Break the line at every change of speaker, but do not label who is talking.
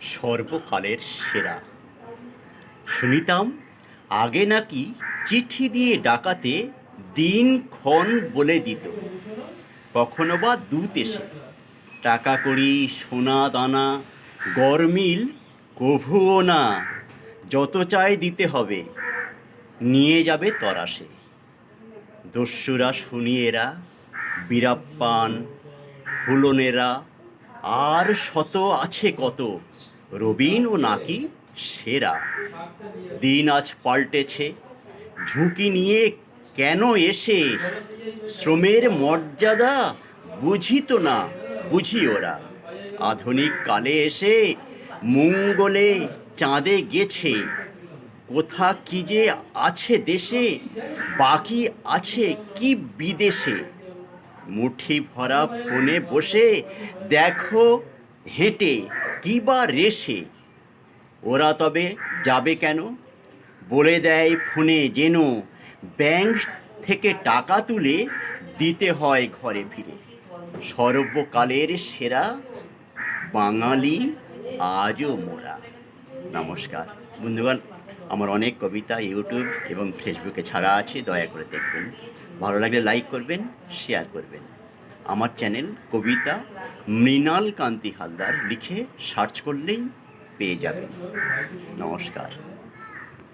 সর্বকালের সেরা। শুনিতাম আগে নাকি চিঠি দিয়ে ডাকাতে দিন ক্ষণ বলে দিত। কখনো বা দূত এসে, টাকা কড়ি, সোনা দানা গরমিল কভুও না, যত চাই দিতে হবে, নিয়ে যাবে তরাসে দস্যুরা, শুনিয়েরা, বীরাপ্পান, হুলনেরা আর শত আছে কত? রবিন ও নাকি সেরা। দিন আজ পাল্টেছে। ঝুঁকি নিয়ে কেন এসে? শ্রমের মর্যাদা বুঝিত না, বুঝি ওরা। আধুনিক কালে এসে মঙ্গলে চাঁদে গেছে। কোথা কি যে আছে দেশে, বাকি আছে কি বিদেশে? মুঠি ভরা ফোনে বসে দেখো, হেঁটে কি বা রেশে ওরা তবে যাবে কেন? বলে দেয় ফোনে যেন ব্যাংক থেকে টাকা তুলে দিতে হয় ঘরে ফিরে। সর্বকালের সেরা বাঙালি আজও মোরা। নমস্কার। বন্ধুগণ আমার অনেক কবিতা ইউটিউব এবং ফেসবুকে ছাড়া আছে, দয়া করে দেখবেন। ভালো লাগলে লাইক করবেন শেয়ার করবেন। আমার চ্যানেল কবিতা মৃণাল কান্তি হালদার লিখে সার্চ করলেই পেয়ে যাবেন। নমস্কার।